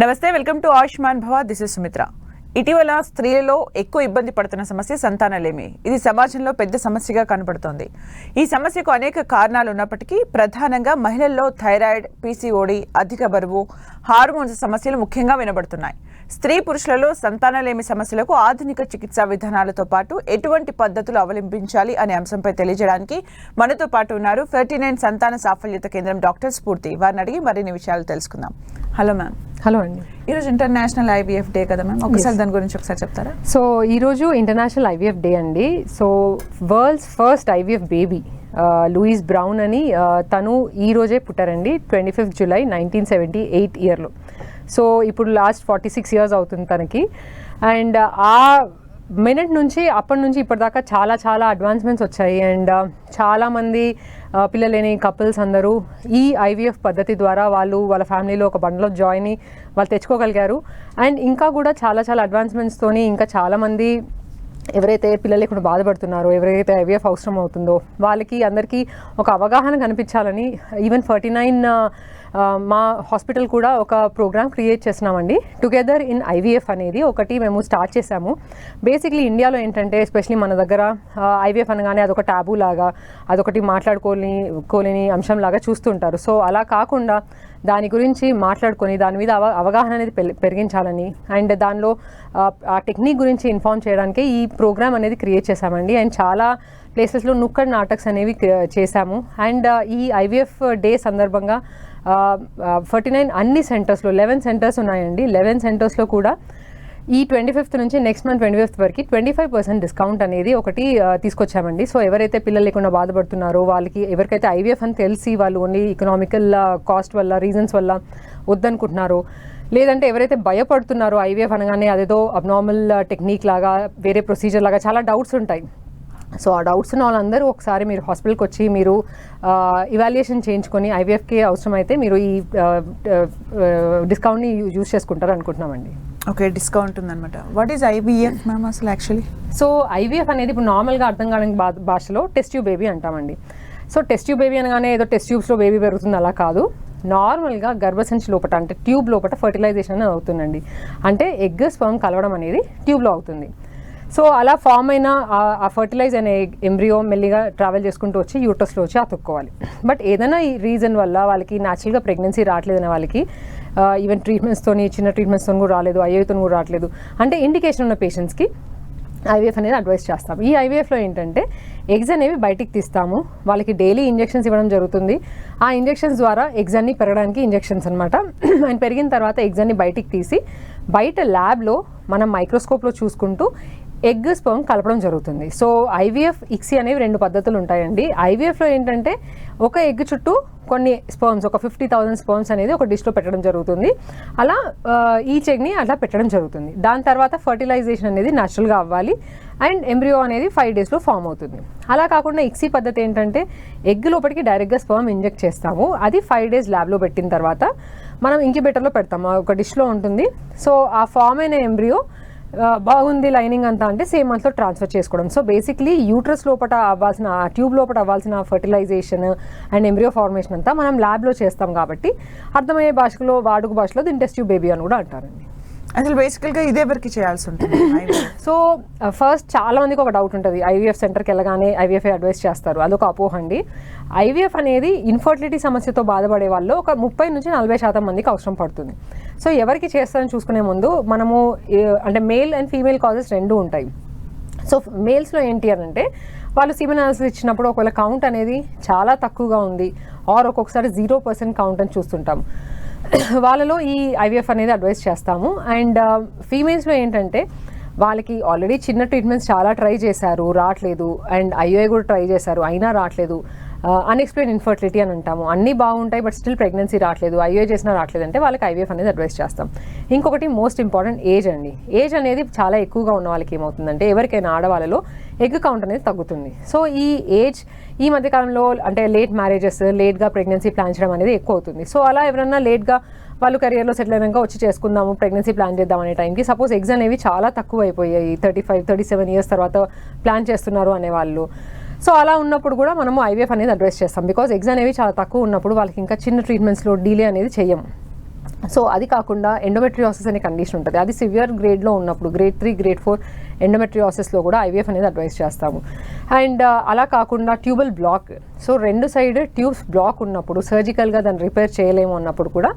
నమస్తే welcome to Ayushman Bhava. This is Sumitra. ఇటీవల స్త్రీలలో ఎక్కువ ఇబ్బంది పడుతున్న సమస్య సంతానలేమి. ఇది సమాజంలో పెద్ద సమస్యగా కనబడుతోంది ఈ సమస్యకు అనేక కారణాలు ఉన్నప్పటికీ ప్రధానంగా మహిళల్లో థైరాయిడ్ పీసీఓడి అధిక బరువు హార్మోన్స్ సమస్యలు ముఖ్యంగా వినబడుతున్నాయి. స్త్రీ పురుషులలో సంతానలేమి సమస్యలకు ఆధునిక చికిత్సా విధానాలతో పాటు ఎటువంటి పద్ధతులు అవలంబించాలి అనే అంశంపై తెలియజేయడానికి మనతో పాటు ఉన్నారు థర్టీ నైన్ సంతాన సాఫల్యత కేంద్రం డాక్టర్ స్ఫూర్తి. వారిని అడిగి మరిన్ని విషయాలు తెలుసుకుందాం. Hello ma'am. హలో అండి. ఈరోజు ఇంటర్నేషనల్ ఐవీఎఫ్ డే కదా మ్యామ్? ఒకసారి దాని గురించి ఒకసారి చెప్తారా? సో ఈరోజు ఇంటర్నేషనల్ ఐవీఎఫ్ డే అండి. So world's first IVF baby Louise Brown అని తను ఈ రోజే పుట్టారండి twenty fifth July nineteen seventy eight ఇయర్లో. సో ఇప్పుడు లాస్ట్ ఫార్టీ సిక్స్ ఇయర్స్ అవుతుంది తనకి. అండ్ ఆ మినిట్ నుంచి అప్పటి నుంచి ఇప్పటిదాకా చాలా చాలా అడ్వాన్స్మెంట్స్ వచ్చాయి. అండ్ చాలామంది పిల్లలేని కపుల్స్ అందరూ ఈ ఐవీఎఫ్ పద్ధతి ద్వారా వాళ్ళు వాళ్ళ ఫ్యామిలీలో ఒక బండ్లో జాయిన్ అయ్యి వాళ్ళు తెచ్చుకోగలిగారు. అండ్ ఇంకా కూడా చాలా చాలా అడ్వాన్స్మెంట్స్తోని ఇంకా చాలామంది ఎవరైతే పిల్లలు లేకుండా బాధపడుతున్నారో ఎవరైతే ఐవీఎఫ్ అవసరం అవుతుందో వాళ్ళకి అందరికీ ఒక అవగాహన కనిపించాలని ఈవెన్ ఫార్టీ నైన్ మా హాస్పిటల్ కూడా ఒక ప్రోగ్రామ్ క్రియేట్ చేసినామండి టుగెదర్ ఇన్ ఐవీఎఫ్ అనేది ఒకటి మేము స్టార్ట్ చేసాము బేసిక్లీ ఇండియాలో ఏంటంటే ఎస్పెషలీ మన దగ్గర ఐవీఎఫ్ అనగానే అదొక టాబూ లాగా అదొకటి మాట్లాడుకోలేని కోలేని అంశం లాగా చూస్తుంటారు. సో అలా కాకుండా దాని గురించి మాట్లాడుకొని దాని మీద అవ అవగాహన అనేది పెరిగించాలని అండ్ దానిలో ఆ, టెక్నిక్ గురించి ఇన్ఫార్మ్ చేయడానికి ఈ ప్రోగ్రామ్ అనేది క్రియేట్ చేశామండి. అండ్ చాలా ప్లేసెస్లో నుక్కడ్ నాటక్స్ అనేవి క్రి- చేశాము. అండ్ ఈ ఐవీఎఫ్ డే సందర్భంగా ఫార్టీ నైన్ అన్ని సెంటర్స్లో లెవెన్ సెంటర్స్ ఉన్నాయండి. లెవెన్ సెంటర్స్లో కూడా ఈ ట్వంటీ ఫిఫ్త్ నుంచి నెక్స్ట్ మంత్ ట్వంటీ ఫిఫ్త్ వరకు ట్వంటీ ఫైవ్ పర్సెంట్ డిస్కౌంట్ అనేది ఒకటి తీసుకొచ్చామండి. సో ఎవరైతే పిల్లలు లేకుండా బాధపడుతున్నారో వాళ్ళకి ఎవరికైతే ఐవీఎఫ్ అని తెలిసి వాళ్ళు ఓన్లీ ఎకనామికల్ కాస్ట్ వల్ల రీజన్స్ వల్ల వద్దనుకుంటున్నారో లేదంటే ఎవరైతే భయపడుతున్నారో ఐవీఎఫ్ అనగానే అదేదో అబ్నార్మల్ టెక్నిక్ లాగా వేరే ప్రొసీజర్ లాగా చాలా డౌట్స్ ఉంటాయి. సో ఆ డౌట్స్ ఉన్న వాళ్ళందరూ ఒకసారి మీరు హాస్పిటల్కి వచ్చి మీరు ఇవాల్యుయేషన్ చేయించుకొని ఐవీఎఫ్కి అవసరమైతే మీరు ఈ డిస్కౌంట్ని యూజ్ చేసుకుంటారు అనుకుంటున్నామండి. ఓకే డిస్కౌంట్ ఉందన్నమాట. వాట్ ఈస్ ఐవీఎఫ్ మ్యామ్ అసలు యాక్చువల్లీ సో ఐవీఎఫ్ అనేది ఇప్పుడు నార్మల్గా అర్థం కాని భా- భాషలో టెస్ట్ ట్యూబ్ బేబీ అంటామండి. సో టెస్ట్ ట్యూబ్ బేబీ అనగానే ఏదో టెస్ట్ ట్యూబ్స్లో బేబీ పెరుగుతుంది అలా కాదు. నార్మల్గా గర్భసంచి లోపల అంటే ట్యూబ్ లోపల ఫర్టిలైజేషన్ అవుతుందండి. అంటే ఎగ్ స్పర్మ్ కలవడం అనేది ట్యూబ్లో అవుతుంది. సో అలా ఫామ్ అయిన ఆ- ఫర్టిలైజ్ అనే ఎంబ్రియో మెల్లిగా ట్రావెల్ చేసుకుంటూ వచ్చి యూటస్లో వచ్చి అతుక్కోవాలి బట్ ఏదైనా ఈ రీజన్ వల్ల వాళ్ళకి న్యాచురల్గా ప్రెగ్నెన్సీ రావట్లేదనే వాళ్ళకి ఈవెన్ ట్రీట్మెంట్స్తోని చిన్న ట్రీట్మెంట్స్తో కూడా రాలేదు ఐఏతో కూడా రావట్లేదు. అంటే ఇండికేషన్ ఉన్న పేషెంట్స్కి ఐవీఎఫ్ అనేది అడ్వైస్ చేస్తాం. ఈ ఐవీఎఫ్లో ఏంటంటే ఎగ్స్ అనేవి బయటికి తీస్తాము. వాళ్ళకి డైలీ ఇంజెక్షన్స్ ఇవ్వడం జరుగుతుంది. ఆ ఇంజెక్షన్స్ ద్వారా ఎగ్స్ అన్ని పెరగడానికి ఇంజెక్షన్స్ అనమాట అండ్ పెరిగిన తర్వాత ఎగ్స్ అన్ని బయటికి తీసి బయట ల్యాబ్లో మనం మైక్రోస్కోప్లో చూసుకుంటూ ఎగ్ స్పర్మ్ కలపడం జరుగుతుంది. సో ఐవీఎఫ్ ఇక్సీ అనేవి రెండు పద్ధతులు ఉంటాయండి. ఐవీఎఫ్లో ఏంటంటే ఒక ఎగ్ చుట్టూ కొన్ని స్పర్మ్స్ ఒక ఫిఫ్టీ థౌసండ్ స్పర్మ్స్ అనేది ఒక డిష్లో పెట్టడం జరుగుతుంది. అలా ఈ చెగ్ని అలా పెట్టడం జరుగుతుంది. దాని తర్వాత ఫర్టిలైజేషన్ అనేది న్యాచురల్గా అవ్వాలి. అండ్ ఎంబ్రియో అనేది ఫైవ్ డేస్లో ఫామ్ అవుతుంది. అలా కాకుండా ఇక్సీ పద్ధతి ఏంటంటే ఎగ్ లోపలికి డైరెక్ట్గా స్పర్మ్ ఇంజెక్ట్ చేస్తాము. అది ఫైవ్ డేస్ ల్యాబ్లో పెట్టిన తర్వాత మనం ఇంక్యుబేటర్లో పెడతాము. ఒక డిష్లో ఉంటుంది. సో ఆ ఫామ్ అయిన ఎంబ్రియో బాగుంది లైనింగ్ అంతా అంటే సేమ్ మంత్లో ట్రాన్స్ఫర్ చేసుకోవడం. సో బేసిక్లీ యూట్రస్ లోపల అవ్వాల్సిన ఆ ట్యూబ్ లోపల అవ్వాల్సిన ఫర్టిలైజేషన్ అండ్ ఎంబ్రియో ఫార్మేషన్ అంతా మనం ల్యాబ్లో చేస్తాం కాబట్టి అర్థమయ్యే భాషలో వాడుక భాషలో దీని బేబీ అని కూడా అంటారండి. అసలు బేసికల్గా ఇదే ఎవరికి చేయాల్సి ఉంటుంది? సో ఫస్ట్ చాలా మందికి ఒక డౌట్ ఉంటుంది. ఐవీఎఫ్ సెంటర్కి వెళ్ళగానే ఐవీఎఫ్ అడ్వైస్ చేస్తారు. అదొక అపోహ అండి. ఐవీఎఫ్ అనేది ఇన్ఫర్టిలిటీ సమస్యతో బాధపడే వాళ్ళు ఒక ముప్పై నుంచి నలభై శాతం మందికి అవసరం పడుతుంది. సో ఎవరికి చేస్తారని చూసుకునే ముందు మనము అంటే మేల్ అండ్ ఫీమేల్ కాజెస్ రెండు ఉంటాయి. సో మేల్స్లో ఏంటి అని అంటే వాళ్ళు సీమెన్ అనాలిసిస్ ఇచ్చినప్పుడు ఒకవేళ కౌంట్ అనేది చాలా తక్కువగా ఉంది ఆర్ ఒక్కొక్కసారి జీరో పర్సెంట్ కౌంట్ అని చూస్తుంటాం. వాళ్ళలో ఈ ఐవీఎఫ్ అనేది అడ్వైస్ చేస్తాము. అండ్ ఫీమేల్స్లో ఏంటంటే వాళ్ళకి ఆల్రెడీ చిన్న ట్రీట్మెంట్స్ చాలా ట్రై చేశారు రావట్లేదు అండ్ ఐఓఐ కూడా ట్రై చేశారు అయినా రావట్లేదు అన్ఎక్స్ప్లెయిన్ ఇన్ఫర్టిలిటీ అని అంటాము. అన్నీ బాగుంటాయి బట్ స్టిల్ ప్రెగ్నెన్సీ రావట్లేదు ఐఓఐ చేసినా రావట్లేదు అంటే వాళ్ళకి ఐవీఎఫ్ అనేది అడ్వైస్ చేస్తాం. ఇంకొకటి మోస్ట్ ఇంపార్టెంట్ ఏజ్ అండి. ఏజ్ అనేది చాలా ఎక్కువగా ఉన్న వాళ్ళకి ఏమవుతుందంటే ఎవరికైనా ఆడవాళ్ళలో ఎగ్ కౌంట్ అనేది తగ్గుతుంది. సో ఈ ఏజ్ ఈ మధ్యకాలంలో అంటే లేట్ మ్యారేజెస్ లేట్గా ప్రెగ్నెన్సీ ప్లాన్ చేయడం అనేది ఎక్కువ అవుతుంది. సో అలా ఎవరన్నా లేట్గా వాళ్ళు కెరియర్లో సెటిల్ అయినాక వచ్చి చేసుకుందాము ప్రెగ్నెన్సీ ప్లాన్ చేద్దాం అనే టైంకి సపోజ్ ఎగ్స్ అనేవి చాలా తక్కువ అయిపోయాయి thirty five thirty seven years తర్వాత ప్లాన్ చేస్తున్నారు అనేవాళ్ళు సో అలా ఉన్నప్పుడు కూడా మనము ఐవీఎఫ్ అనేది అడ్వైస్ చేస్తాం. బికాజ్ ఎగ్స్ అనేవి చాలా తక్కువ ఉన్నప్పుడు వాళ్ళకి ఇంకా చిన్న ట్రీట్మెంట్స్లో డీలే అనేది చెయ్యము. సో అది కాకుండా ఎండోమెట్రియాసిస్ అనే కండిషన్ ఉంటుంది. అది సివియర్ గ్రేడ్లో ఉన్నప్పుడు గ్రేడ్ త్రీ గ్రేడ్ ఫోర్ ఎండోమెట్రియాసిస్లో కూడా ఐవీఎఫ్ అనేది అడ్వైస్ చేస్తాము. అండ్ uh, అలా కాకుండా ట్యూబల్ బ్లాక్ సో రెండు సైడ్ ట్యూబ్స్ బ్లాక్ ఉన్నప్పుడు సర్జికల్గా దాన్ని రిపేర్ చేయలేము అన్నప్పుడు కూడా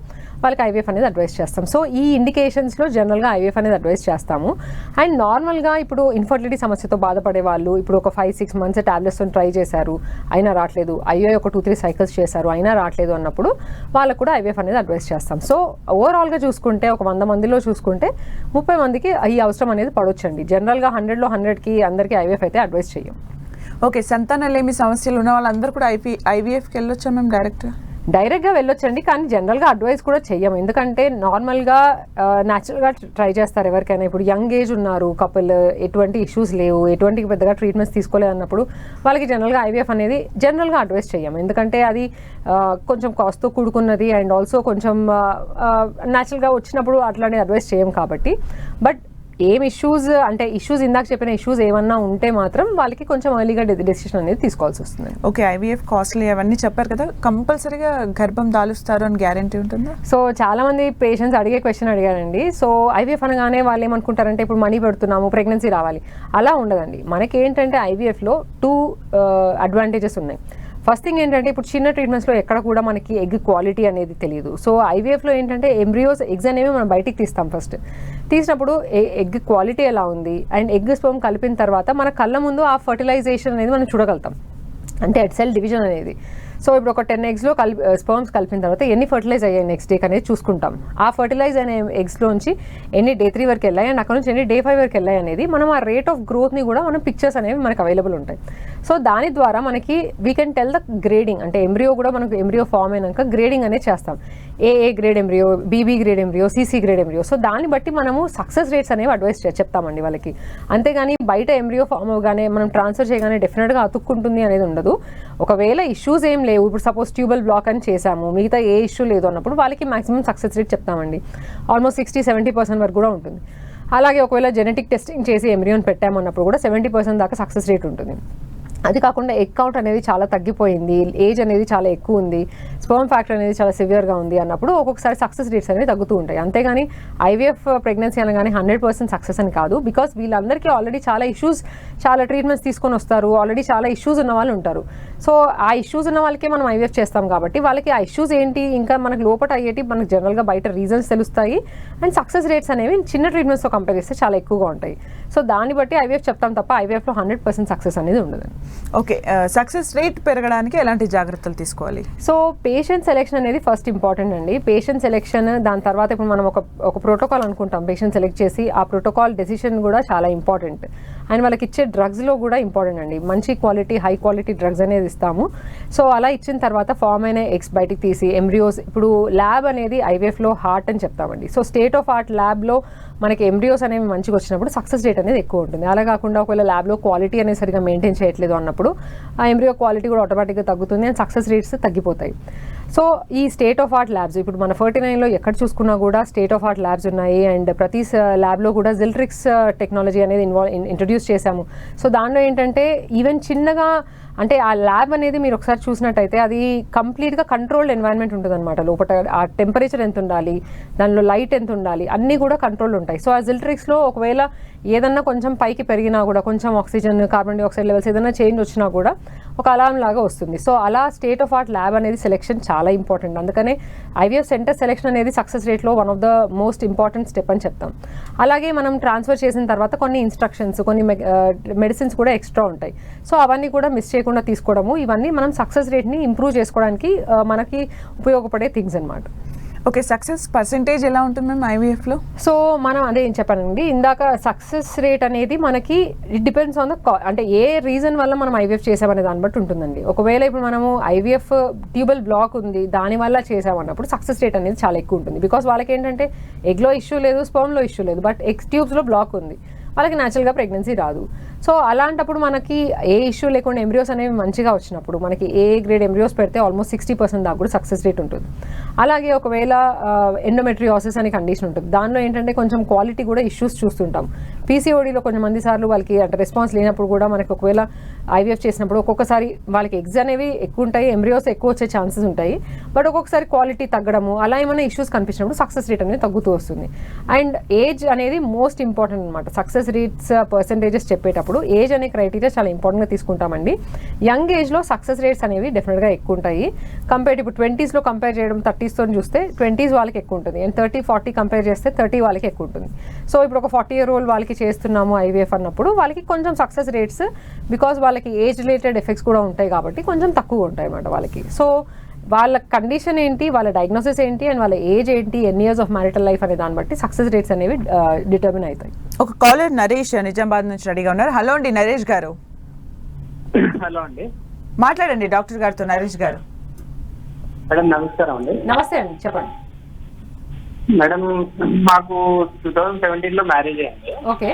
వాళ్ళకి ఐవీఎఫ్ అనేది అడ్వైస్ చేస్తాం. సో ఈ ఇండికేషన్స్లో జనరల్గా ఐవీఎఫ్ అనేది అడ్వైస్ చేస్తాము. అండ్ నార్మల్గా ఇప్పుడు ఇన్ఫర్టిలిటీ సమస్యతో బాధపడే వాళ్ళు ఇప్పుడు ఒక ఫైవ్ సిక్స్ మంత్స్ టాబ్లెట్స్తో ట్రై చేశారు అయినా రావట్లేదు అయ్యో ఒక టూ త్రీ సైకిల్స్ చేశారు అయినా రావట్లేదు అన్నప్పుడు వాళ్ళకు కూడా ఐవీఎఫ్ అనేది అడ్వైస్ చేస్తాం. సో ఓవరాల్గా చూసుకుంటే ఒక వంద మందిలో చూసుకుంటే ముప్పై మందికి ఈ అవసరం అనేది పడొచ్చండి. జనరల్గా హండ్రెడ్లో హండ్రెడ్కి అందరికీ ఐవీఎఫ్ అయితే అడ్వైస్ చేయం ఓకే సంతానలేమి సమస్యలు ఉన్న వాళ్ళందరూ కూడా ఐపీ ఐవీఎఫ్కి వెళ్ళొచ్చా మేము డైరెక్ట్గా? డైరెక్ట్గా వెళ్ళొచ్చండి కానీ జనరల్గా అడ్వైస్ కూడా చెయ్యం. ఎందుకంటే నార్మల్గా న్యాచురల్గా ట్రై చేస్తారు ఎవరికైనా. ఇప్పుడు యంగ్ ఏజ్ ఉన్నారు కపుల్ ఎటువంటి ఇష్యూస్ లేవు ఎటువంటి పెద్దగా ట్రీట్మెంట్స్ తీసుకోలేదు అన్నప్పుడు వాళ్ళకి జనరల్గా ఐవీఎఫ్ అనేది జనరల్గా అడ్వైస్ చెయ్యం. ఎందుకంటే అది కొంచెం కాస్ట్తో కూడుకున్నది అండ్ ఆల్సో కొంచెం న్యాచురల్గా వచ్చినప్పుడు అట్లానే అడ్వైస్ చేయం కాబట్టి. బట్ ఏం ఇష్యూస్ అంటే ఇష్యూస్ ఇందాక చెప్పిన ఇష్యూస్ ఏమన్నా ఉంటే మాత్రం వాళ్ళకి కొంచెం ఎర్లీగా డెసిషన్ అనేది తీసుకోవాల్సి వస్తుంది. ఓకే ఐవీఎఫ్ కాస్ట్లీ అవన్నీ చెప్పారు కదా కంపల్సరీగా గర్భం దాలుస్తారు అని గ్యారంటీ ఉంటుందా? సో చాలా మంది పేషెంట్స్ అడిగే క్వశ్చన్ అడిగారండి. సో ఐవీఎఫ్ అనగానే వాళ్ళు ఏమనుకుంటారంటే ఇప్పుడు మనీ పెడుతున్నాము ప్రెగ్నెన్సీ రావాలి. అలా ఉండదండి. మనకి ఏంటంటే ఐవీఎఫ్లో టూ అడ్వాంటేజెస్ ఉన్నాయి. ఫస్ట్ థింగ్ ఏంటంటే ఇప్పుడు చిన్న ట్రీట్మెంట్స్లో ఎక్కడ కూడా మనకి ఎగ్ క్వాలిటీ అనేది తెలియదు సో ఐవీఎఫ్లో ఏంటంటే ఎంబ్రియోస్ ఎగ్స్ అనేవి మనం బయటికి తీస్తాం ఫస్ట్. తీసినప్పుడు ఎగ్ క్వాలిటీ ఎలా ఉంది? అండ్ ఎగ్ స్పోమ్ కలిపిన తర్వాత మన కళ్ళ ముందు ఆ ఫర్టిలైజేషన్ అనేది మనం చూడగలుగుతాం. అంటే ఎట్ సెల్ డివిజన్ అనేది. సో ఇప్పుడు ఒక టెన్ ఎగ్స్లో కలిపి uh, స్పర్మ్స్ కలిపిన తర్వాత ఎన్ని ఫర్టిలైజ్ అయ్యాయి నెక్స్ట్ డేకి అనేది చూసుకుంటాం. ఆ ఫర్టిలైజ్ అనే ఎగ్స్లోంచి ఎన్ని డే త్రీ వరకు వెళ్ళాయి అండ్ అక్కడ నుంచి ఎన్ని డే ఫైవ్ వరకు వెళ్ళాయి అనేది మనం ఆ రేట్ ఆఫ్ గ్రోత్ని కూడా మనం పిక్చర్స్ అనేవి మనకు అవైలబుల్ ఉంటాయి. సో దాని ద్వారా మనకి we can tell the grading అంటే ఎంబ్రియో కూడా మనకు ఎంబ్రియో ఫామ్ అయినాక గ్రేడింగ్ అనేది చేస్తాం. A A grade embryo B B grade embryo C C grade embryo so దాన్ని బట్టి మనము సక్సెస్ రేట్స్ అనేవి అడ్వైస్ చెప్తామండి వాళ్ళకి. అంతేగాని బయట ఎంబ్రియో ఫామ్ అవగానే మనం ట్రాన్స్ఫర్ చేయగానే డెఫినెట్గా అతుక్కుంటుంది అనేది ఉండదు. ఒకవేళ ఇష్యూస్ ఏం లేదు లేవు. ఇప్పుడు సపోజ్ ట్యూబల్ బ్లాక్ అని చేసాము మిగతా ఏ ఇష్యూ లేదు అన్నప్పుడు వాళ్ళకి మాక్సిమం సక్సెస్ రేట్ చెప్తామండి. ఆల్మోస్ట్ సిక్స్టీ సెవెంటీ పర్సెంట్ వరకు కూడా ఉంటుంది. అలాగే ఒకవేళ జెనెటిక్ టెస్టింగ్ చేసి ఎమ్రియోన్ పెట్టామన్నప్పుడు కూడా సెవెంటీ పర్సెంట్ దాకా సక్సెస్ రేట్ ఉంటుంది. అది కాకుండా ఎగ్ కౌంట్ అనేది చాలా తగ్గిపోయింది. ఏజ్ అనేది చాలా ఎక్కువ ఉంది. స్పర్మ్ ఫ్యాక్టర్ అనేది చాలా సివియర్గా ఉంది అన్నప్పుడు ఒక్కొక్కసారి సక్సెస్ రేట్స్ అనేవి తగ్గుతూ ఉంటాయి. అంతేగాని ఐవీఎఫ్ ప్రెగ్నెన్సీ అనగానే హండ్రెడ్ పర్సెంట్ సక్సెస్ అని కాదు. బికాస్ వీళ్ళందరికీ ఆల్రెడీ చాలా ఇష్యూస్ చాలా ట్రీట్మెంట్స్ తీసుకొని వస్తారు. ఆల్రెడీ చాలా ఇష్యూస్ ఉన్న వాళ్ళు ఉంటారు. సో ఆ ఇష్యూస్ ఉన్న వాళ్ళకే మనం ఐవీఎఫ్ చేస్తాం కాబట్టి వాళ్ళకి ఆ ఇష్యూస్ ఏంటి ఇంకా మనకు లోపల అయ్యేటి మనకు జనరల్గా బయట రీజన్స్ తెలుస్తాయి. అండ్ సక్సెస్ రేట్స్ అనేవి చిన్న ట్రీట్మెంట్స్తో కంపేర్ చేస్తే చాలా ఎక్కువగా ఉంటాయి. సో దాన్ని బట్టి ఐవీఎఫ్ చెప్తాం తప్ప ఐవీఎఫ్లో హండ్రెడ్ పర్సెంట్ సక్సెస్ అనేది ఉండదండి ఓకే. సక్సెస్ రేట్ పెరగడానికి ఎలాంటి జాగ్రత్తలు తీసుకోవాలి? సో పేషెంట్ సెలెక్షన్ అనేది ఫస్ట్ ఇంపార్టెంట్ అండి. పేషెంట్ సెలెక్షన్ దాని తర్వాత ఇప్పుడు మనం ఒక ఒక ప్రోటోకాల్ అనుకుంటాం. పేషెంట్ సెలెక్ట్ చేసి ఆ ప్రోటోకాల్ డెసిషన్ కూడా చాలా ఇంపార్టెంట్ అండ్ వాళ్ళకి ఇచ్చే డ్రగ్స్లో కూడా ఇంపార్టెంట్ అండి. మంచి క్వాలిటీ హై క్వాలిటీ డ్రగ్స్ అనేది ఇస్తాము. సో అలా ఇచ్చిన తర్వాత ఫామ్ అయిన ఎక్స్ బయటికి తీసి ఎంబ్రియోస్ ఇప్పుడు ల్యాబ్ అనేది ఐవీఎఫ్లో హార్ట్ అని చెప్తామండి. సో స్టేట్ ఆఫ్ ఆర్ట్ ల్యాబ్లో మనకి ఎంబ్రియోస్ అనేవి మంచిగా వచ్చినప్పుడు సక్సెస్ రేట్ అనేది ఎక్కువ ఉంటుంది. అలా కాకుండా ఒకవేళ ల్యాబ్లో క్వాలిటీ అనేది సరిగా మెయింటైన్ చేయట్లేదు అన్నప్పుడు ఆ ఎంబ్రియో క్వాలిటీ కూడా ఆటోమేటిక్గా తగ్గుతుంది అండ్ సక్సెస్ రేట్స్ తగ్గిపోతాయి. సో ఈ స్టేట్ ఆఫ్ ఆర్ట్ ల్యాబ్స్ ఇప్పుడు మన ఫార్టీ నైన్లో ఎక్కడ చూసుకున్నా కూడా స్టేట్ ఆఫ్ ఆర్ట్ ల్యాబ్స్ ఉన్నాయి అండ్ ప్రతి ల్యాబ్లో కూడా జిల్ట్రిక్స్ టెక్నాలజీ uh, అనేది ఇన్వాల్వ్ ఇంట్రడ్యూస్ చేశాము. సో దానిలో ఏంటంటే ఈవెన్ చిన్నగా అంటే ఆ ల్యాబ్ అనేది మీరు ఒకసారి చూసినట్టయితే అది కంప్లీట్గా కంట్రోల్డ్ ఎన్వైరన్మెంట్ ఉంటుంది అనమాట లోపల ఆ టెంపరేచర్ ఎంత ఉండాలి దానిలో లైట్ ఎంత ఉండాలి అన్నీ కూడా కంట్రోల్ ఉంటాయి. సో ఆ జిల్ట్రిక్స్లో ఒకవేళ ఏదన్నా కొంచెం పైకి పెరిగినా కూడా కొంచెం ఆక్సిజన్ కార్బన్ డైఆక్సైడ్ లెవెల్స్ ఏదైనా చేంజ్ వచ్చినా కూడా ఒక అలారం లాగా వస్తుంది. సో అలా స్టేట్ ఆఫ్ ఆర్ట్ ల్యాబ్ అనేది సెలెక్షన్ చాలా ఇంపార్టెంట్ అందుకనే ఐవీఎఫ్ సెంటర్ సెలెక్షన్ అనేది సక్సెస్ రేట్లో one of the most important step అని చెప్తాం. అలాగే మనం ట్రాన్స్ఫర్ చేసిన తర్వాత కొన్ని ఇన్స్ట్రక్షన్స్ కొన్ని మెడిసిన్స్ uh, కూడా ఎక్స్ట్రా ఉంటాయి. సో అవన్నీ కూడా మిస్ చేయకుండా తీసుకోవడము ఇవన్నీ మనం సక్సెస్ రేట్ని ఇంప్రూవ్ చేసుకోవడానికి uh, మనకి ఉపయోగపడే థింగ్స్ అనమాట ఓకే సక్సెస్ పర్సెంటేజ్ ఎలా ఉంటుంది మ్యామ్ ఐవీఎఫ్లో సో మనం అదే ఏం చెప్పానండి ఇందాక సక్సెస్ రేట్ అనేది మనకి ఇట్ డిపెండ్స్ ఆన్ ద అంటే ఏ రీజన్ వల్ల మనం ఐవీఎఫ్ చేసామనే దాన్ని బట్టి ఉంటుందండి. ఒకవేళ ఇప్పుడు మనము ఐవీఎఫ్ ట్యూబల్ బ్లాక్ ఉంది దాని వల్ల చేసామన్నప్పుడు సక్సెస్ రేట్ అనేది చాలా ఎక్కువ ఉంటుంది. బికాస్ వాళ్ళకి ఏంటంటే ఎగ్లో ఇష్యూ లేదు స్పర్మ్లో ఇష్యూ లేదు బట్ ఎగ్స్ ట్యూబ్స్లో బ్లాక్ ఉంది. వాళ్ళకి న్యాచురల్గా ప్రెగ్నెన్సీ రాదు. సో అలాంటప్పుడు మనకి ఏ ఇష్యూ లేకుండా ఎంబ్రియోస్ అనేవి మంచిగా వచ్చినప్పుడు మనకి ఏ గ్రేడ్ ఎంబ్రియోస్ పెడితే ఆల్మోస్ట్ సిక్స్టీ పర్సెంట్ దాకా కూడా సక్సెస్ రేట్ ఉంటుంది. అలాగే ఒకవేళ ఎండోమెట్రియాసిస్ అనే కండిషన్ ఉంటుంది. దానిలో ఏంటంటే కొంచెం క్వాలిటీ కూడా ఇష్యూస్ చూస్తుంటాం. పీసీఓడిలో కొంతమంది సార్లు వాళ్ళకి అంటే రెస్పాన్స్ లేనప్పుడు కూడా మనకి ఒకవేళ ఐవీఎఫ్ చేసినప్పుడు ఒక్కొక్కసారి వాళ్ళకి ఎగ్స్ అనేవి ఎక్కువ ఉంటాయి ఎంబ్రియోస్ ఎక్కువ వచ్చే ఛాన్సెస్ ఉంటాయి. బట్ ఒక్కొక్కసారి క్వాలిటీ తగ్గడము అలా ఏమైనా ఇష్యూస్ కనిపించినప్పుడు సక్సెస్ రేట్ అనేది తగ్గుతూ వస్తుంది. అండ్ ఏజ్ అనేది మోస్ట్ ఇంపార్టెంట్ అనమాట సక్సెస్ రేట్స్ పర్సంటేజెస్ చెప్పేటప్పుడు ఏజ్ అనే క్రైటీరియా చాలా ఇంపార్టెంట్గా తీసుకుంటామండి. యంగ్ ఏజ్లో సక్సెస్ రేట్స్ అనేవి డెఫినెట్గా ఎక్కువ ఉంటాయి. కంపేర్ ఇప్పుడు ట్వంటీస్లో కంపేర్ చేయడం థర్టీస్తో చూస్తే ట్వంటీస్ వాళ్ళకి ఎక్కువ ఉంటుంది. అండ్ థర్టీ ఫార్టీ కంపేర్ చేస్తే థర్టీ వాళ్ళకి ఎక్కువ ఉంటుంది. సో ఇప్పుడు ఒక ఫార్టీ ఇయర్ ఓల్డ్ వాళ్ళకి చేస్తున్నాము ఐవీఎఫ్ అన్నప్పుడు వాళ్ళకి కొంచెం సక్సెస్ రేట్స్ బికాస్ వాళ్ళకి ఏజ్ రిలేటెడ్ ఎఫెక్ట్స్ కూడా ఉంటాయి కాబట్టి కొంచెం తక్కువ ఉంటాయి అన్నమాట వాళ్ళకి. సో వాళ్ళ కండిషన్ ఏంటి వాళ్ళ డయాగ్నోసిస్ ఏంటి అండ్ వాళ్ళ ఏజ్ ఏంటి ఎన్ని ఇయర్స్ ఆఫ్ మ్యారిటల్ లైఫ్ అనే దాన్ని బట్టి సక్సెస్ రేట్స్ అనేవి డిటర్మిన్ అవుతాయి. ఒక కాలర్ నరేష్ నిజామాబాద్ నుంచి రెడీగా ఉన్నారు. హలో అండి నరేష్ గారు. హలో అండి. మాట్లాడండి డాక్టర్ గారితో నరేష్ గారు. మేడం నమస్కారం అండి. నమస్తే అండి చెప్పండి. మేడం మాకు టూ థౌజండ్ సెవెంటీన్లో మ్యారేజ్ అయింది. ఓకే.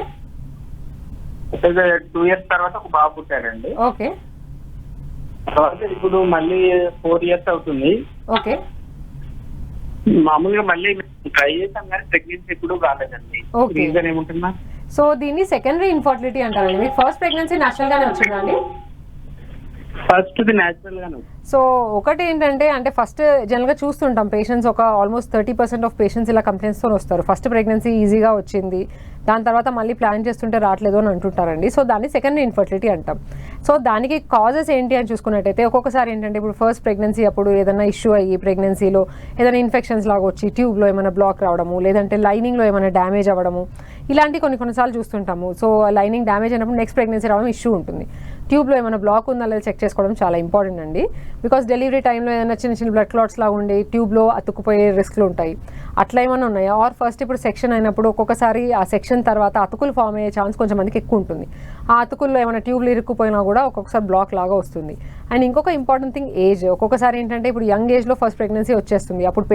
టూ ఇయర్స్ తర్వాత ఒక బాబు పుట్టాడండి. ఓకే. తర్వాత ఇప్పుడు మళ్ళీ ఫోర్ ఇయర్స్ అవుతుంది. ఓకే. మామూలుగా మళ్ళీ ట్రై చేసాం కానీ ప్రెగ్నెన్సీ ఎప్పుడు రాలేదండి Okay. రీజన్ ఏముంటుందా? సో దీన్ని సెకండరీ ఇన్ఫర్టిలిటీ అంటారండి. మీకు ఫస్ట్ ప్రెగ్నెన్సీ న్యాచురల్గానే వచ్చిందండి ఫస్ట్ న్యాచురల్ గానే సో ఒకటి ఏంటంటే అంటే ఫస్ట్ జనరల్గా చూస్తుంటాం పేషెంట్స్ ఒక almost thirty percent of patients ఇలా కంప్లైంట్స్తో వస్తారు. ఫస్ట్ ప్రెగ్నెన్సీ ఈజీగా వచ్చింది దాని తర్వాత మళ్ళీ ప్లాన్ చేస్తుంటే రావట్లేదు అని అంటుంటారండి. సో దాన్ని సెకండ్ ఇన్ఫర్టిలిటీ అంటాం. సో దానికి కాజెస్ ఏంటి అని చూసుకున్నట్టయితే ఒక్కొక్కసారి ఏంటంటే ఇప్పుడు ఫస్ట్ ప్రెగ్నెన్సీ అప్పుడు ఏదైనా ఇష్యూ అయ్యి ప్రెగ్నెన్సీలో ఏదైనా ఇన్ఫెక్షన్స్ లాగా వచ్చి ట్యూబ్లో ఏమైనా బ్లాక్ రావడము లేదంటే లైనింగ్లో ఏమైనా డ్యామేజ్ అవ్వడము ఇలాంటి కొన్ని కొన్నిసార్లు చూస్తుంటాము. సో లైనింగ్ డ్యామేజ్ అయినప్పుడు నెక్స్ట్ ప్రెగ్నెన్సీ రావడం ఇష్యూ ఉంటుంది. ట్యూబ్లో ఏమైనా బ్లాక్ ఉందా లేదా చెక్ చేసుకోవడం చాలా ఇంపార్టెంట్ అండి. బికాస్ డెలివరీ టైంలో ఏదైనా చిన్న చిన్న బ్లడ్ క్లాట్స్ లాగా ఉండి ట్యూబ్లో అతుక్కుపోయే రిస్క్లు ఉంటాయి. అట్లా ఏమైనా ఉన్నాయా? ఆర్ ఫస్ట్ ఇప్పుడు సెక్షన్ అయినప్పుడు ఒక్కొక్కసారి ఆ సెక్షన్ తర్వాత అతుకులు ఫామ్ అయ్యే ఛాన్స్ కొంచెం మందికి ఎక్కువ ఉంటుంది. ఆ అతుకుల్లో ఏమైనా ట్యూబ్లు ఇరుక్కుపోయినా కూడా ఒక్కొక్కసారి బ్లాక్ లాగా వస్తుంది. అండ్ ఇంకొక ఇంపార్టెంట్ థింగ్ ఏజ్ ఒక్కొక్కసారి ఏంటంటే ఇప్పుడు యంగ్ ఏజ్లో ఫస్ట్ ప్రెగ్నెన్సీ వచ్చేస్తుంది. అప్పుడు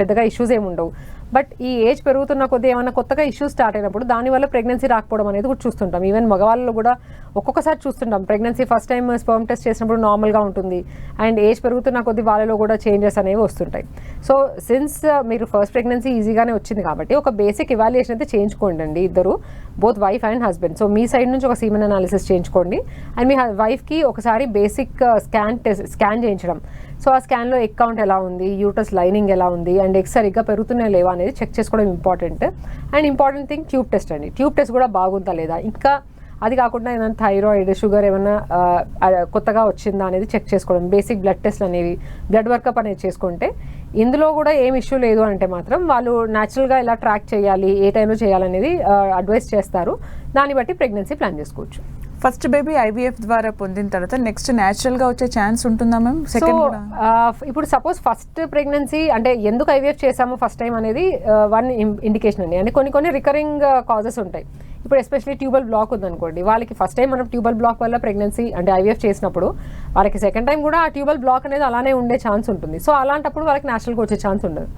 పెద్దగా ఇష్యూస్ ఏమి ఉండవు. బట్ ఈ ఏజ్ పెరుగుతున్న కొద్దీ ఏమైనా కొత్తగా ఇష్యూస్ స్టార్ట్ అయినప్పుడు దానివల్ల ప్రెగ్నెన్సీ రాకపోవడం అనేది కూడా చూస్తుంటాం. ఈవెన్ మగవాళ్ళలో కూడా ఒక్కొక్కసారి చూస్తుంటాం. Pregnancy first time sperm test చేసినప్పుడు నార్మల్గా ఉంటుంది. అండ్ ఏజ్ పెరుగుతున్న కొద్దీ వాళ్ళలో కూడా చేంజెస్ అనేవి వస్తుంటాయి. సో సిన్స్ uh, మీరు ఫస్ట్ ప్రెగ్నెన్సీ ఈజీగానే వచ్చింది కాబట్టి ఒక బేసిక్ ఇవాల్యుయేషన్ అయితే చేయించుకోండి అండి ఇద్దరు. Both wife and husband so me side నుంచి ఒక సీమన్ అనాలిసిస్ చేయించుకోండి. అండ్ మీ వైఫ్కి ఒకసారి బేసిక్ స్కాన్ టెస్ట్ స్కాన్ చేయించడం. సో ఆ స్కాన్లో ఎగ్ కౌంట్ ఎలా ఉంది యూటస్ లైనింగ్ ఎలా ఉంది అండ్ ఎగ్ సరిగ్గా పెరుగుతున్నాయి లేవా అనేది చెక్ చేసుకోవడం important and important thing tube test అండి. ట్యూబ్ టెస్ట్ కూడా బాగుందా లేదా? ఇంకా అది కాకుండా ఏదైనా థైరాయిడ్ షుగర్ ఏమైనా కొత్తగా వచ్చిందా అనేది చెక్ చేసుకోవడం. బేసిక్ బ్లడ్ టెస్ట్ అనేవి బ్లడ్ వర్కప్ అనేది చేసుకుంటే ఇందులో కూడా ఏం ఇష్యూ లేదు అంటే మాత్రం వాళ్ళు న్యాచురల్గా ఎలా ట్రాక్ చేయాలి ఏ టైంలో చేయాలనేది అడ్వైస్ చేస్తారు. దాన్ని బట్టి ప్రెగ్నెన్సీ ప్లాన్ చేసుకోవచ్చు. ఫస్ట్ బేబీ ఐవీఎఫ్ ద్వారా పొందిన తర్వాత నెక్స్ట్ న్యాచురల్గా వచ్చే ఛాన్స్ ఉంటుందా మ్యామ్ సెకండ్ కూడా? ఇప్పుడు సపోజ్ ఫస్ట్ ప్రెగ్నెన్సీ అంటే ఎందుకు ఐవీఎఫ్ చేసాము ఫస్ట్ టైం అనేది వన్ ఇండికేషన్ అండి అంటే కొన్ని కొన్ని రికరింగ్ కాజెస్ ఉంటాయి. ఇప్పుడు ఎస్పెషల్లీ ట్యూబల్ బ్లాక్ ఉందనుకోండి వాళ్ళకి ఫస్ట్ టైం మనం ట్యూబల్ బ్లాక్ వల్ల ప్రెగ్నెన్సీ అంటే ఐవీఎఫ్ చేసినప్పుడు వాళ్ళకి సెకండ్ టైం కూడా ఆ ట్యూబల్ బ్లాక్ అనేది అలానే ఉండే ఛాన్స్ ఉంటుంది. సో అలాంటప్పుడు వాళ్ళకి నేచురల్గా వచ్చే ఛాన్స్ ఉండదు.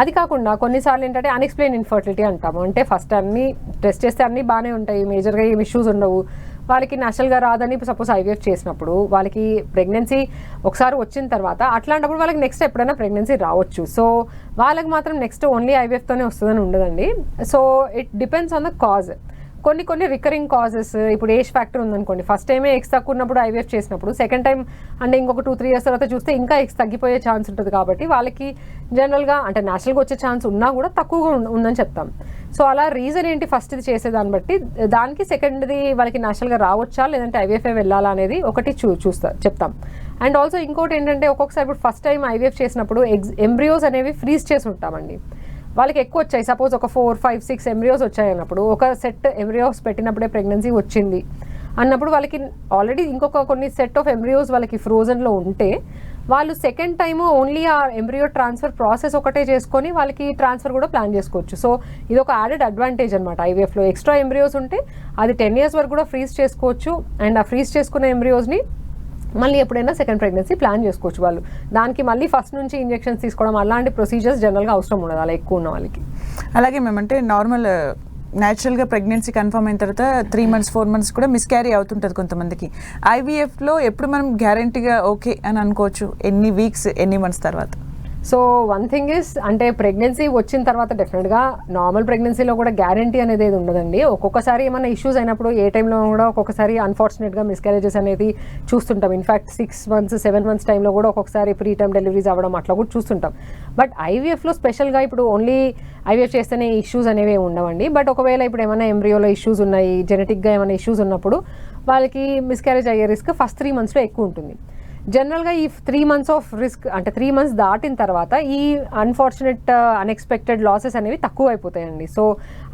అది కాకుండా కొన్నిసార్లు ఏంటంటే అన్ఎక్స్ప్లెయిన్ ఇన్ఫర్టిలిటీ అంటాము. అంటే ఫస్ట్ అన్ని టెస్ట్ చేస్తే అన్నీ బాగానే ఉంటాయి మేజర్గా ఏం ఇష్యూస్ ఉండవు. వాళ్ళకి నేషనల్గా రాదని సపోజ్ ఐవీఎఫ్ చేసినప్పుడు వాళ్ళకి ప్రెగ్నెన్సీ ఒకసారి వచ్చిన తర్వాత అట్లాంటప్పుడు వాళ్ళకి నెక్స్ట్ ఎప్పుడైనా ప్రెగ్నెన్సీ రావచ్చు. సో వాళ్ళకి మాత్రం నెక్స్ట్ ఓన్లీ ఐవీఎఫ్తోనే వస్తుందని ఉండదండి. So it depends on the cause. కొన్ని కొన్ని రికరింగ్ కాజెస్ ఇప్పుడు ఏజ్ ఫ్యాక్టర్ ఉందనుకోండి. ఫస్ట్ టైమే ఎక్స్ తక్కువ ఉన్నప్పుడు ఐవీఎఫ్ చేసినప్పుడు సెకండ్ టైం అంటే ఇంకొక టూ త్రీ ఇయర్స్ తర్వాత చూస్తే ఇంకా ఎక్స్ తగ్గిపోయే ఛాన్స్ ఉంటుంది కాబట్టి వాళ్ళకి జనరల్గా అంటే నేషనల్గా వచ్చే ఛాన్స్ ఉన్నా కూడా తక్కువగా ఉం- ఉందని చెప్తాం. సో అలా రీజన్ ఏంటి ఫస్ట్ ఇది చేసేదాన్ని బట్టి దానికి సెకండ్ది వాళ్ళకి నేషనల్గా రావచ్చా? లేదంటే ఐవీఎఫ్ఏ వెళ్ళాలా అనేది ఒకటి చూ చూస్తా చెప్తాం. అండ్ ఆల్సో ఇంకోటి ఏంటంటే ఒక్కొక్కసారి ఇప్పుడు ఫస్ట్ టైం ఐవీఎఫ్ చేసినప్పుడు ఎగ్జ్ ఎంబ్రియోస్ అనేవి ఫ్రీజ్ చేసి ఉంటామండి. వాళ్ళకి ఎక్కువ వచ్చాయి. సపోజ్ ఒక ఫోర్ ఫైవ్ సిక్స్ ఎంబ్రియోస్ వచ్చాయి అన్నప్పుడు ఒక సెట్ ఎంబ్రియోస్ పెట్టినప్పుడే ప్రెగ్నెన్సీ వచ్చింది. అన్నప్పుడు వాళ్ళకి ఆల్రెడీ ఇంకొక కొన్ని సెట్ ఆఫ్ ఎంబ్రియోస్ వాళ్ళకి ఫ్రోజన్లో ఉంటే వాళ్ళు సెకండ్ టైము ఓన్లీ ఆ ఎంబ్రియో ట్రాన్స్ఫర్ ప్రాసెస్ ఒకటే చేసుకొని వాళ్ళకి ట్రాన్స్ఫర్ కూడా ప్లాన్ చేసుకోవచ్చు. సో ఇది ఒక యాడెడ్ అడ్వాంటేజ్ అనమాట ఐవీఎఫ్లో ఎక్స్ట్రా ఎంబ్రియోస్ ఉంటే అది టెన్ ఇయర్స్ వరకు కూడా ఫ్రీజ్ చేసుకోవచ్చు. అండ్ ఆ ఫ్రీజ్ చేసుకున్న ఎంబ్రియోస్ని మళ్ళీ ఎప్పుడైనా సెకండ్ ప్రెగ్నెన్సీ ప్లాన్ చేసుకోవచ్చు వాళ్ళు. దానికి మళ్ళీ ఫస్ట్ నుంచి ఇంజెక్షన్స్ తీసుకోవడం అలాంటి ప్రొసీజర్స్ జనరల్గా అవసరం ఉండదు. అలా ఎక్కువ ఉన్న వాళ్ళకి. అలాగే మేమంటే నార్మల్ న్యాచురల్గా ప్రెగ్నెన్సీ కన్ఫర్మ్ అయిన తర్వాత త్రీ మంత్స్ ఫోర్ మంత్స్ కూడా మిస్క్యారీ అవుతుంటుంది కొంతమందికి. ఐవీఎఫ్లో ఎప్పుడు మనం గ్యారంటీగా ఓకే అని అనుకోవచ్చు? ఎన్ని వీక్స్ ఎన్ని మంత్స్ తర్వాత? సో వన్ థింగ్ ఇస్ అంటే ప్రెగ్నెన్సీ వచ్చిన తర్వాత డెఫినెట్గా నార్మల్ ప్రెగ్నెన్సీలో కూడా గ్యారంటీ అనేది ఏది ఉండదండి. ఒక్కొక్కసారి ఏమైనా ఇష్యూస్ అయినప్పుడు ఏ టైంలో కూడా ఒక్కొక్కసారి అన్ఫార్చునేట్గా మిస్క్యారేజెస్ అనేది చూస్తుంటాం. In fact six months seven months టైంలో కూడా ఒక్కొక్కసారి ప్రీ టైమ్ డెలివరీస్ అవ్వడం అట్లా కూడా చూస్తుంటాం. బట్ ఐవీఎఫ్లో స్పెషల్గా ఇప్పుడు ఓన్లీ ఐవీఎఫ్ చేస్తేనే ఇష్యూస్ అనేవి ఉండవండి. బట్ ఒకవేళ ఇప్పుడు ఏమైనా ఎంబ్రియోలో ఇష్యూస్ ఉన్నాయి జెనెటిక్గా ఏమైనా ఇష్యూస్ ఉన్నప్పుడు వాళ్ళకి మిస్క్యారేజ్ అయ్యే రిస్క్ ఫస్ట్ త్రీ మంత్స్లో ఎక్కువ ఉంటుంది. జనరల్గా ఈ త్రీ మంత్స్ ఆఫ్ రిస్క్ అంటే త్రీ మంత్స్ దాటిన తర్వాత ఈ అన్ఫార్చునేట్ అన్ఎక్స్పెక్టెడ్ లాసెస్ అనేవి తక్కువ అయిపోతాయండి సో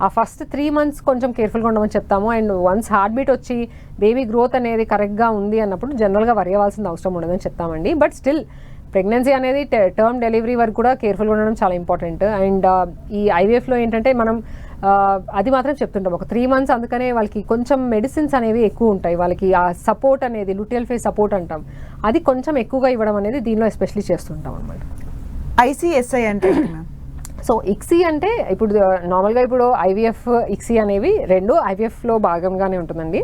ఆ ఫస్ట్ త్రీ మంత్స్ కొంచెం కేర్ఫుల్గా ఉండమని చెప్తాము. అండ్ వన్స్ హార్ట్ బీట్ వచ్చి బేబీ గ్రోత్ అనేది కరెక్ట్గా ఉంది అన్నప్పుడు జనరల్గా వరి అవ్వాల్సిన అవసరం ఉండదని చెప్తామండి. బట్ స్టిల్ ప్రెగ్నెన్సీ అనేది టర్మ్ డెలివరీ వరకు కూడా కేర్ఫుల్గా ఉండడం చాలా ఇంపార్టెంట్ అండ్ uh, ఈ ఐవీఎఫ్లో ఏంటంటే మనం అది మాత్రం చెప్తుంటాం. ఒక త్రీ మంత్స్ అందుకనే వాళ్ళకి కొంచెం మెడిసిన్స్ అనేవి ఎక్కువ ఉంటాయి. వాళ్ళకి ఆ సపోర్ట్ అనేది లుటియల్ ఫేస్ సపోర్ట్ అంటాం. అది కొంచెం ఎక్కువగా ఇవ్వడం అనేది దీనిలో ఎస్పెషలీ చేస్తుంటాం అనమాట ఐసిఎస్ఐ అంటే సో ఇక్సీ అంటే ఇప్పుడు నార్మల్గా ఇప్పుడు ఐవీఎఫ్ ఇక్సీ అనేవి రెండు ఐవీఎఫ్లో భాగంగానే ఉంటుందండి.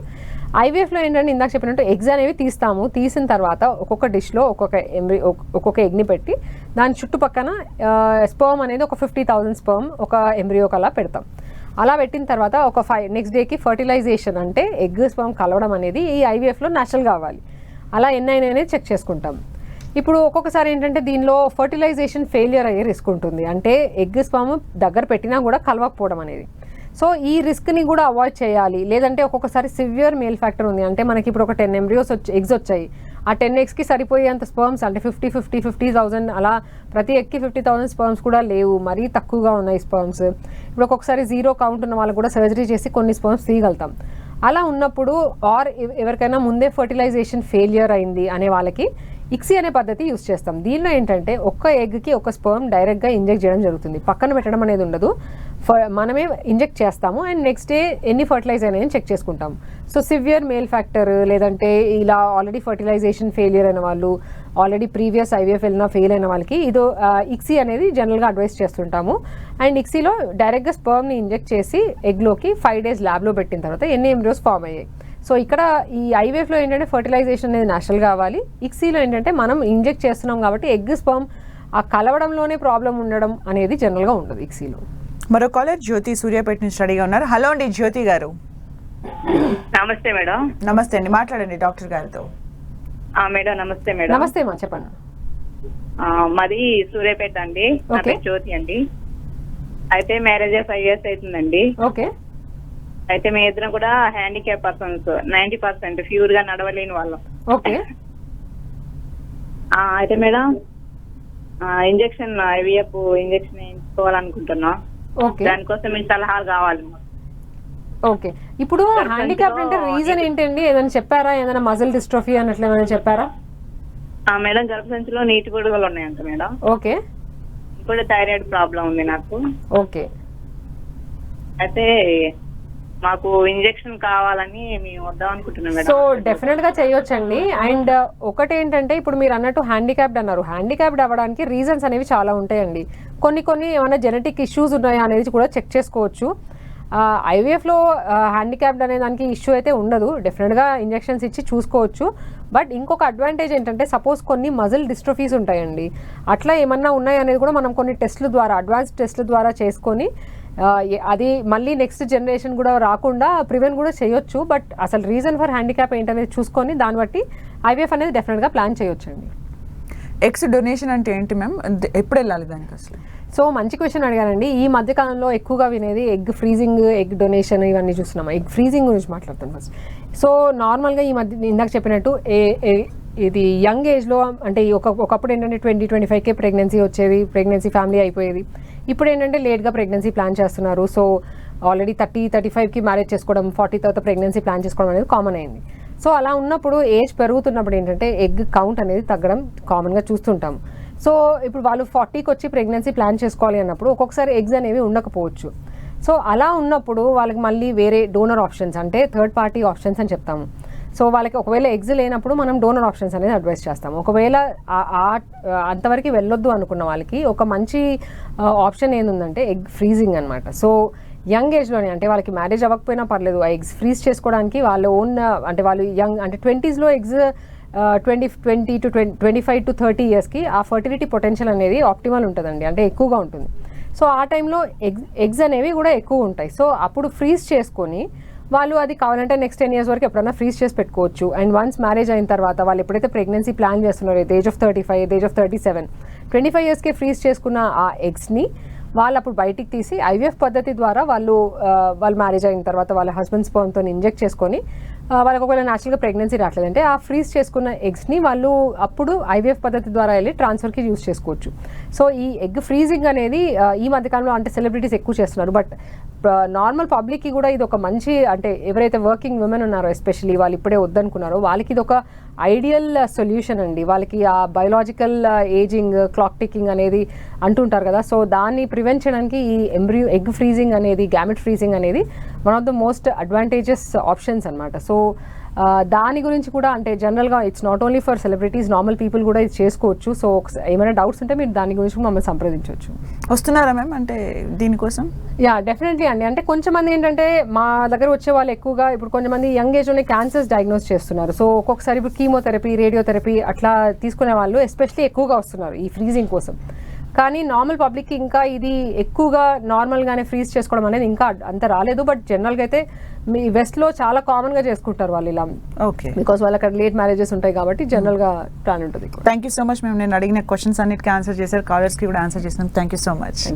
ఐవీఎఫ్లో ఏంటంటే ఇందాక చెప్పినట్టు ఎగ్స్ అనేవి తీస్తాము. తీసిన తర్వాత ఒక్కొక్క డిష్లో ఒక్కొక్క ఎంబ్రి ఒక్కొక్క ఎగ్ని పెట్టి దాని చుట్టుపక్కన స్పర్మ్ అనేది ఒక ఫిఫ్టీ థౌజండ్ స్పర్మ్ ఒక ఎంబ్రియోకి అలా పెడతాం. అలా పెట్టిన తర్వాత ఒక ఫైవ్ నెక్స్ట్ డేకి ఫర్టిలైజేషన్ అంటే ఎగ్ స్పమ్ కలవడం అనేది ఈ ఐవీఎఫ్లో న్యాచురల్ కావాలి. అలా ఎన్ని చెక్ చేసుకుంటాం. ఇప్పుడు ఒక్కొక్కసారి ఏంటంటే దీనిలో ఫర్టిలైజేషన్ ఫెయిలియర్ అయ్యే రిస్క్ ఉంటుంది. అంటే ఎగ్ స్పామ్ దగ్గర పెట్టినా కూడా కలవకపోవడం అనేది. సో ఈ రిస్క్ని కూడా అవాయిడ్ చేయాలి. లేదంటే ఒక్కొక్కసారి సివియర్ మేల్ ఫ్యాక్టర్ ఉంది. అంటే మనకి ఇప్పుడు ఒక టెన్ ఎంబ్రియోస్ వచ్చి ఎగ్స్ వచ్చాయి. ఆ టెన్ ఎగ్స్కి సరిపోయేంత స్పర్మ్స్ అంటే ఫిఫ్టీ ఫిఫ్టీ ఫిఫ్టీ థౌసండ్ అలా ప్రతి ఎగ్కి ఫిఫ్టీ థౌసండ్ స్పర్మ్స్ కూడా లేవు. మరీ తక్కువగా ఉన్నాయి స్పర్మ్స్ ఇప్పుడు ఒక్కొక్కసారి జీరో కౌంట్ ఉన్న వాళ్ళు కూడా సర్జరీ చేసి కొన్ని స్పర్మ్స్ తీయగలుగుతాం. అలా ఉన్నప్పుడు ఆర్ ఎవరికైనా ముందే ఫర్టిలైజేషన్ ఫెయిలియర్ అయింది అనే వాళ్ళకి ఇక్సీ అనే పద్ధతి యూస్ చేస్తాం. దీనిలో ఏంటంటే ఒక్క ఎగ్కి ఒక స్పర్మ్ డైరెక్ట్గా ఇంజెక్ట్ చేయడం జరుగుతుంది. పక్కన పెట్టడం అనేది ఉండదు. మనమే ఇంజెక్ట్ చేస్తాము అండ్ నెక్స్ట్ డే ఎన్ని ఫర్టిలైజ్ అయినాయని చెక్ చేసుకుంటాం. సో సివియర్ మేల్ ఫ్యాక్టర్ లేదంటే ఇలా ఆల్రెడీ ఫర్టిలైజేషన్ ఫెయిలియర్ అయిన వాళ్ళు ఆల్రెడీ ప్రీవియస్ ఐవీఎఫ్ వెళ్ళిన ఫెయిల్ అయిన వాళ్ళకి ఇదో ఇక్సీ అనేది జనరల్గా అడ్వైస్ చేస్తుంటాము. అండ్ ఇక్సీలో డైరెక్ట్గా స్పర్మ్ని ఇంజెక్ట్ చేసి ఎగ్లోకి ఫైవ్ డేస్ ల్యాబ్లో పెట్టిన తర్వాత ఎన్ని ఎంబ్రియోస్ ఫామ్ అయ్యాయి. సో ఇక్కడ ఈ ఐవేఫ్లో ఏంటంటే ఫర్టిలైజేషన్ అనేది నేషనల్ కావాలి. ఇక్సీలో ఏంటంటే మనం ఇంజెక్ట్ చేస్తున్నాం కాబట్టి ఎగ్ స్పర్మ్ ఆ కలవడంలోనే ప్రాబ్లం ఉండడం అనేది జనరల్గా ఉండదు ఇక్సీలో మరో కాలర్ జ్యోతి సూర్యాపేట నుంచి స్టడీగా ఉన్నారు. హలో అండి జ్యోతి గారు. నమస్తే మేడం. నమస్తే అండి. మాట్లాడండి డాక్టర్ గారితో. ఆ మేడం నమస్తే మేడం. నమస్తే మా చెప్పండి. మాది సూర్యాపేట అండి. నా Okay. పేరు జ్యోతి అండి. అయితే మ్యారేజ్ ఫైవ్ ఇయర్స్ అవుతుందండి. ఓకే. అయితే మీ ఇద్దరం కూడా హ్యాండిక్యాప్ పర్సన్స్. నైన్టీ పర్సెంట్ ప్యూర్గా నడవలేని వాళ్ళం. ఓకే. ఆ, అయితే మేడం ఇంజెక్షన్ ఐవీఎఫ్ ఇంజెక్షన్ వేయించుకోవాలనుకుంటున్నాం. దానికోసం మీ సలహాలు కావాలి. ఓకే. ఇప్పుడు హ్యాండిక్యాప్ అంటే రీజన్ ఏంటండి? ఏదైనా చెప్పారా? ఏదైనా మజిల్ డిస్ట్రోఫీ అన్నట్లు ఏమైనా చెప్పారా? ఆ మేడం గర్భసంచిలో నీటి గొడుగులు ఉన్నాయంట మేడం. ఓకే. ఇప్పుడు థైరాయిడ్ ప్రాబ్లం ఉంది నాకు. ఓకే. అయితే మాకు ఇంజెక్షన్ కావాలని మేము వద్దాం అనుకుంటున్నాం సో డెఫినెట్గా చేయొచ్చండి. అండ్ ఒకటి ఏంటంటే ఇప్పుడు మీరు అన్నట్టు హ్యాండిక్యాప్డ్ అన్నారు. హ్యాండిక్యాప్డ్ అవ్వడానికి రీజన్స్ అనేవి చాలా ఉంటాయండి. కొన్ని కొన్ని ఏమైనా జెనెటిక్ ఇష్యూస్ ఉన్నాయా అనేది కూడా చెక్ చేసుకోవచ్చు. ఐవీఎఫ్లో హ్యాండిక్యాప్డ్ అనే దానికి ఇష్యూ అయితే ఉండదు. డెఫినెట్గా ఇంజెక్షన్స్ ఇచ్చి చూసుకోవచ్చు. బట్ ఇంకొక అడ్వాంటేజ్ ఏంటంటే సపోజ్ కొన్ని మజిల్ డిస్ట్రోఫీస్ ఉంటాయండి. అట్లా ఏమన్నా ఉన్నాయనేది కూడా మనం కొన్ని టెస్ట్ల ద్వారా అడ్వాన్స్ టెస్ట్ల ద్వారా చేసుకొని అది మళ్ళీ నెక్స్ట్ జనరేషన్ కూడా రాకుండా ప్రివెంట్ కూడా చేయొచ్చు. బట్ అసలు రీజన్ ఫర్ హ్యాండిక్యాప్ ఏంటనేది చూసుకొని దాన్ని బట్టి ఐవీఎఫ్ అనేది డెఫినెట్గా ప్లాన్ చేయొచ్చండి. ఎక్స్ డొనేషన్ అంటే ఏంటి మ్యామ్ ఎప్పుడు వెళ్ళాలి దానికి అసలు? సో మంచి క్వశ్చన్ అడిగానండి. ఈ మధ్య కాలంలో ఎక్కువగా వినేది ఎగ్ ఫ్రీజింగ్ ఎగ్ డొనేషన్ ఇవన్నీ చూస్తున్నాం ఎగ్ ఫ్రీజింగ్ గురించి మాట్లాడుతాం ఫస్ట్ సో నార్మల్గా ఈ మధ్య ఇందాక చెప్పినట్టు ఏ ఇది యంగ్ ఏజ్లో అంటే ఒక ఒకప్పుడు ఏంటంటే ట్వంటీ ట్వంటీ ఫైవ్కే ప్రెగ్నెన్సీ వచ్చేది ప్రెగ్నెన్సీ ఫ్యామిలీ అయిపోయేది. ఇప్పుడు ఏంటంటే లేట్గా ప్రెగ్నెన్సీ ప్లాన్ చేస్తున్నారు. సో ఆల్రెడీ థర్టీ థర్టీ ఫైవ్కి మ్యారేజ్ చేసుకోవడం ఫార్టీ తర్వాత ప్రెగ్నెన్సీ ప్లాన్ చేసుకోవడం అనేది కామన్ అయింది. సో అలా ఉన్నప్పుడు ఏజ్ పెరుగుతున్నప్పుడు ఏంటంటే ఎగ్ కౌంట్ అనేది తగ్గడం కామన్గా చూస్తుంటాం. సో ఇప్పుడు వాళ్ళు ఫార్టీకి వచ్చి ప్రెగ్నెన్సీ ప్లాన్ చేసుకోవాలి అన్నప్పుడు ఒక్కొక్కసారి ఎగ్స్ అనేవి ఉండకపోవచ్చు. సో అలా ఉన్నప్పుడు వాళ్ళకి మళ్ళీ వేరే డోనర్ ఆప్షన్స్ అంటే థర్డ్ పార్టీ ఆప్షన్స్ అని చెప్తాము. సో వాళ్ళకి ఒకవేళ ఎగ్స్ లేనప్పుడు మనం డోనర్ ఆప్షన్స్ అనేది అడ్వైస్ చేస్తాం ఒకవేళ అంతవరకు వెళ్ళొద్దు అనుకున్న వాళ్ళకి ఒక మంచి ఆప్షన్ ఏంటంటే ఎగ్ ఫ్రీజింగ్ అనమాట సో యంగ్ ఏజ్లోనే అంటే వాళ్ళకి మ్యారేజ్ అవ్వకపోయినా పర్లేదు ఆ ఎగ్స్ ఫ్రీజ్ చేసుకోవడానికి వాళ్ళ ఓన్ అంటే వాళ్ళు యంగ్ అంటే ట్వంటీస్లో eggs twenty twenty two twenty twenty five to thirty ఇయర్స్కి ఆ ఫర్టిలిటీ పొటెన్షియల్ అనేది ఆప్టిమల్ ఉంటుందండి. అంటే ఎక్కువగా ఉంటుంది. సో ఆ టైంలో ఎగ్ ఎగ్స్ అనేవి కూడా ఎక్కువ ఉంటాయి. సో అప్పుడు ఫ్రీజ్ చేసుకొని వాళ్ళు అది కావాలంటే నెక్స్ట్ టెన్ ఇయర్స్ వరకు ఎప్పుడైనా ఫ్రీజ్ చేసి పెట్టుకోవచ్చు. అండ్ వన్స్ మ్యారేజ్ అయిన తర్వాత వాళ్ళు ఎప్పుడైతే ప్రెగ్నెన్సీ ప్లాన్ చేస్తున్నారో age of thirty five age of thirty seven twenty five ఇయర్స్కే freeze చేసుకున్న ఆ ఎగ్స్ని వాళ్ళు అప్పుడు బయటికి తీసి ఐవీఎఫ్ పద్ధతి ద్వారా వాళ్ళు వాళ్ళు మ్యారేజ్ అయిన తర్వాత వాళ్ళ హస్బెండ్ స్పర్మ్తో ఇంజెక్ట్ చేసుకొని వాళ్ళకి ఒకవేళ న్యాచురల్గా ప్రెగ్నెన్సీ రావట్లేదంటే ఆ ఫ్రీజ్ చేసుకున్న ఎగ్స్ని వాళ్ళు అప్పుడు ఐవీఎఫ్ పద్ధతి ద్వారా వెళ్ళి ట్రాన్స్ఫర్కి యూస్ చేసుకోవచ్చు. సో ఈ ఎగ్ ఫ్రీజింగ్ అనేది ఈ మధ్యకాలంలో అంటే సెలబ్రిటీస్ ఎక్కువ చేస్తున్నారు. బట్ నార్మల్ పబ్లిక్కి కూడా ఇది ఒక మంచి అంటే ఎవరైతే వర్కింగ్ ఉమెన్ ఉన్నారో ఎస్పెషలీ వాళ్ళు ఇప్పుడే వద్దనుకున్నారో వాళ్ళకి ఇది ఒక ఐడియల్ సొల్యూషన్ అండి. వాళ్ళకి ఆ బయోలాజికల్ ఏజింగ్ క్లాక్ టికింగ్ అనేది అంటుంటారు కదా. సో దాన్ని ప్రివెంట్ చేయడానికి ఈ ఎంబ్రియో ఎగ్ ఫ్రీజింగ్ అనేది గ్యామెట్ ఫ్రీజింగ్ అనేది one of the most advantages options అనమాట సో దాని గురించి కూడా అంటే జనరల్గా it's not only for celebrities normal people కూడా ఇది చేసుకోవచ్చు. సో ఏమైనా డౌట్స్ ఉంటే మీరు దాని గురించి మమ్మల్ని సంప్రదించవచ్చు. వస్తున్నారా మ్యామ్? అంటే దీనికోసం యా డెఫినెట్లీ అండి. అంటే కొంచెం మంది ఏంటంటే మా దగ్గర వచ్చే వాళ్ళు ఎక్కువగా ఇప్పుడు కొంతమంది యంగ్ ఏజ్లోనే క్యాన్సర్స్ డయాగ్నోస్ చేస్తున్నారు. సో ఒక్కొక్కసారి ఇప్పుడు కీమోథెరపీ రేడియోథెరపీ అట్లా తీసుకునే వాళ్ళు ఎస్పెషలీ ఎక్కువగా వస్తున్నారు ఈ ఫ్రీజింగ్ కోసం. కానీ నార్మల్ పబ్లిక్కి ఇంకా ఇది ఎక్కువగా నార్మల్గానే ఫ్రీజ్ చేసుకోవడం అనేది ఇంకా అంత రాలేదు. బట్ జనరల్గా అయితే మీ వెస్ట్లో చాలా కామన్గా చేసుకుంటారు వాళ్ళు ఇలా. ఓకే బికాస్ వాళ్ళకి అక్కడ లేట్ మ్యారేజెస్ ఉంటాయి కాబట్టి జనరల్గా ప్లాన్ ఉంటుంది. థ్యాంక్ యూ సో మచ్ మేము నేను అడిగిన క్వశ్చన్స్ అన్నిటికీ ఆన్సర్ చేశారు. కాలర్స్కి కూడా ఆన్సర్ చేసినాం థ్యాంక్ యూ సో మచ్